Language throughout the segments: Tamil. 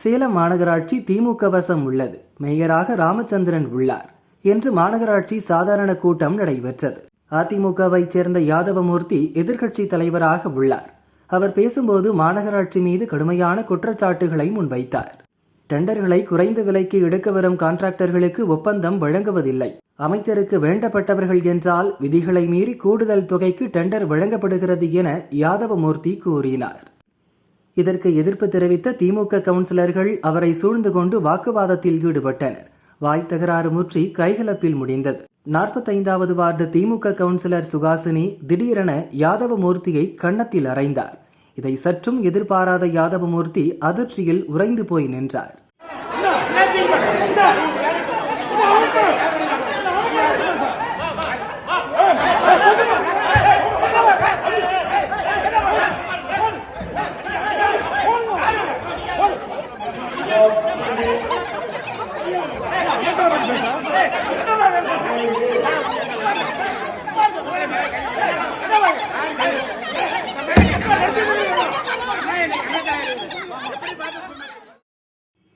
சேலம் மாநகராட்சி திமுக வசம் உள்ளது. மேயராக ராமச்சந்திரன் உள்ளார். என்று மாநகராட்சி சாதாரண கூட்டம் நடைபெற்றது. அதிமுகவைச் சேர்ந்த யாதவமூர்த்தி எதிர்க்கட்சி தலைவராக உள்ளார். அவர் பேசும்போது மாநகராட்சி மீது கடுமையான குற்றச்சாட்டுகளை முன்வைத்தார். டெண்டர்களை குறைந்த விலைக்கு எடுக்க வரும் கான்ட்ராக்டர்களுக்கு ஒப்பந்தம் வழங்குவதில்லை. அமைச்சருக்கு வேண்டப்பட்டவர்கள் என்றால் விதிகளை மீறி கூடுதல் தொகைக்கு டெண்டர் வழங்கப்படுகிறது என யாதவமூர்த்தி கூறினார். இதற்கு எதிர்ப்பு தெரிவித்த திமுக கவுன்சிலர்கள் அவரை சூழ்ந்து கொண்டு வாக்குவாதத்தில் ஈடுபட்டனர். வாய் தகராறு முற்றி கைகலப்பில் முடிந்தது. நாற்பத்தைந்தாவது வார்டு திமுக கவுன்சிலர் சுகாசினி திடீரென யாதவமூர்த்தியை கன்னத்தில் அறைந்தார். இதை சற்றும் எதிர்பாராத யாதவமூர்த்தி அதிர்ச்சியில் உறைந்து போய் நின்றார்.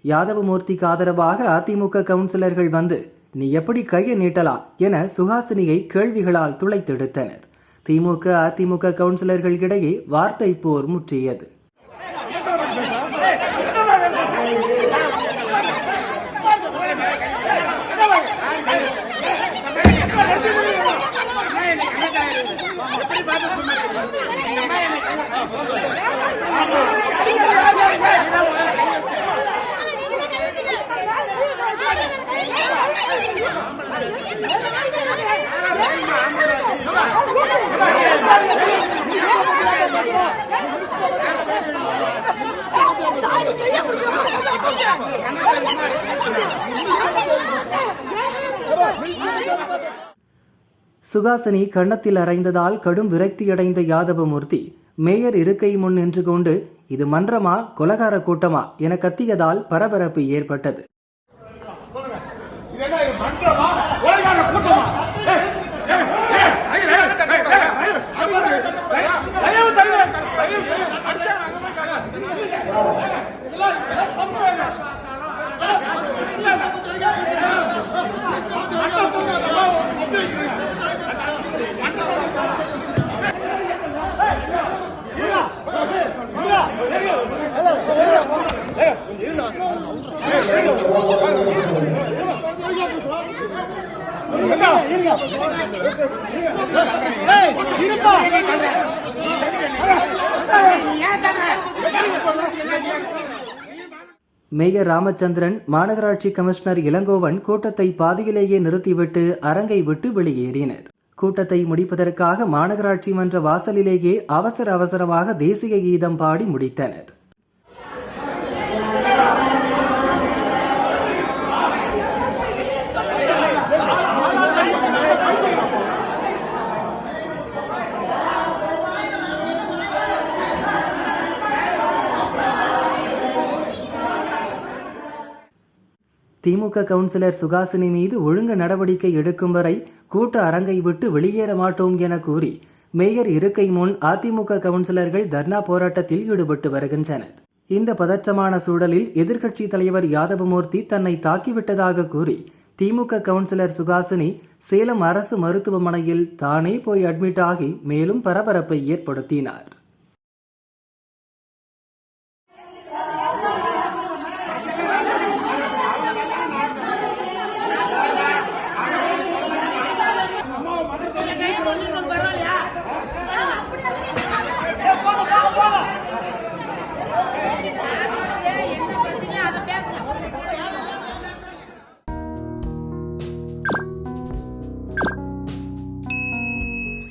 யாதவமூர்த்திக்கு ஆதரவாக அதிமுக கவுன்சிலர்கள் வந்து நீ எப்படி கையை நீட்டலாம் என சுஹாசினியை கேள்விகளால் துளைத்தெடுத்தனர். திமுக அதிமுக கவுன்சிலர்கள் இடையே வார்த்தை போர் முற்றியது. Come on, please, please, please, please. Suhasini கன்னத்தில் அறைந்ததால் கடும் விரக்தியடைந்த யாதவமூர்த்தி மேயர் இருக்கை முன் நின்று கொண்டு இது மன்றமா கொலகார கூட்டமா என கத்தியதால் பரபரப்பு ஏற்பட்டது மேயர் ராமச்சந்திரன் மாநகராட்சி கமிஷனர் இளங்கோவன் கூட்டத்தை பாதியிலேயே நிறுத்திவிட்டு அரங்கை விட்டு வெளியேறினர். கூட்டத்தை முடிப்பதற்காக மாநகராட்சி மன்ற வாசலிலேயே அவசர அவசரமாக தேசிய கீதம் பாடி முடித்தனர். திமுக கவுன்சிலர் சுகாசினி மீது ஒழுங்கு நடவடிக்கை எடுக்கும் வரை கூட்ட அரங்கை விட்டு வெளியேற மாட்டோம் என கூறி மேயர் இருக்கை முன் அதிமுக கவுன்சிலர்கள் தர்ணா போராட்டத்தில் ஈடுபட்டு வருகின்றனர். இந்த பதற்றமான சூழலில் எதிர்க்கட்சி தலைவர் யாதவமூர்த்தி தன்னை தாக்கிவிட்டதாக கூறி திமுக கவுன்சிலர் சுகாசினி சேலம் அரசு மருத்துவமனையில் தானே போய் அட்மிட் ஆகி மேலும் பரபரப்பை ஏற்படுத்தினார்.